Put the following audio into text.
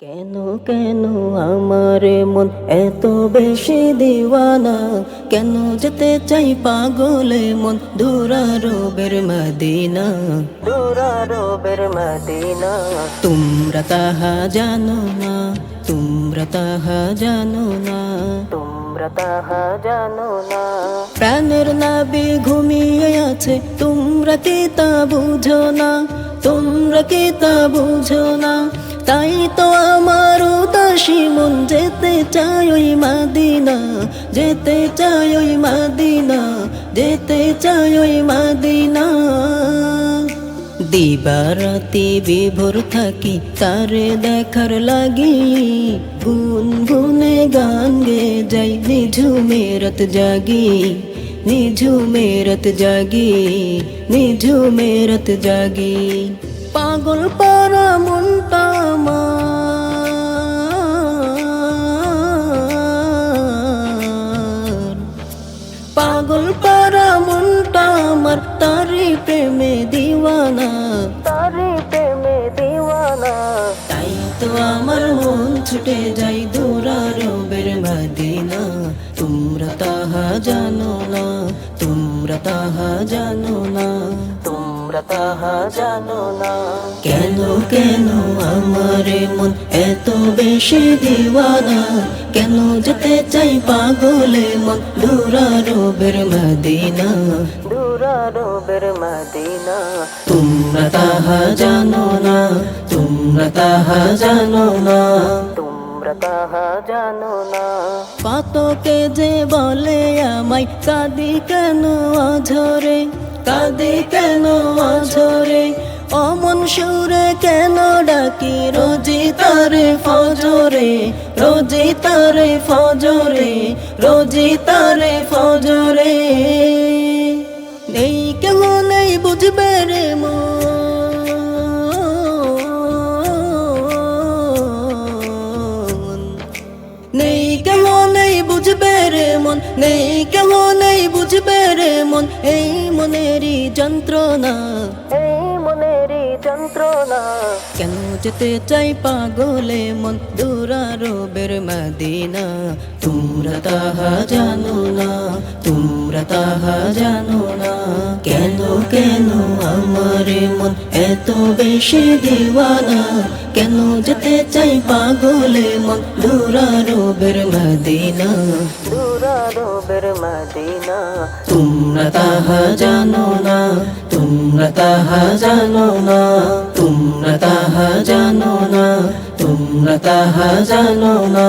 কেন কেন আমার মন এত বেশি দিওয়ানা? কেন যেতে চাই পাগলে মন? দূরারোবের মদিনা। দূরারোবের মদিনা। তোমরা তাহা জানো না তোমরা তাহা জানো না। তোমরা তাহা জানো না। প্রাণের নাবি ঘুমিয়ে আছে তোমরা তা বুঝো না। তোমরা কি তা বুঝো না? তাই তো আমার উদাসী মন যেতে চাই ওই মাদিনা, যেতে চাই ওই মাদিনা, যেতে চাই ওই মাদিনা। দিবারাতি বিভোর থাকি, তারে দেখার লাগি। গুন গুনে গান গে যাই নিঝু মেরত জাগি। নিঝু মেরত জাগি, নিঝু মেরত জাগি। পাগল পারা মনটা আমার। পাগল পারা মনটা আমার তারি প্রেমে দিওয়ানা। তারি প্রেমে দিওয়ানা তাই তো আমার মন ছুটে যাই তাহা জানো না, তোমরা তাহা জানো না, তোমরা তাহা জানো না। কেন কেন আমার মন এত বেশি দিওয়ানা? কেন যেতে চাই পাগলে মন? দূরারবের মদিনা দূরারবের মদিনা। তোমরা তাহা জানো না, তোমরা তাহা জানো না তোমরা তাহা জানো না। কত যে বলে আমায়, কাঁদি কেন অঝরে? কাঁদি কেন অঝরে? অমন সুরে কেন ডাকি? রোজি তারে ফজরে, রোজি তারে ফজরে, রোজি তারে ফজরে। নেই কেউ নেই বুঝবে রে মন? নেই কেউ নেই বুঝবে রে মন? এই মনেরই যন্ত্রণা। যন্ত্রণা। কেন যেতে চাই পাগলে মন? দূরারবের মদিনা। তোমরা তাহা জানো না তোমরা তাহা জানো না। কেন আমার মন এত বেশি দিওয়ানা? কেন যেতে চাই পাগলে মন? দূরারবের মদিনা। দূরারবের মদিনা। তোমরা তাহা জানো না তোমরা তাহা জানো না তোমরা তাহা জানো না তোমরা তাহা জানো না।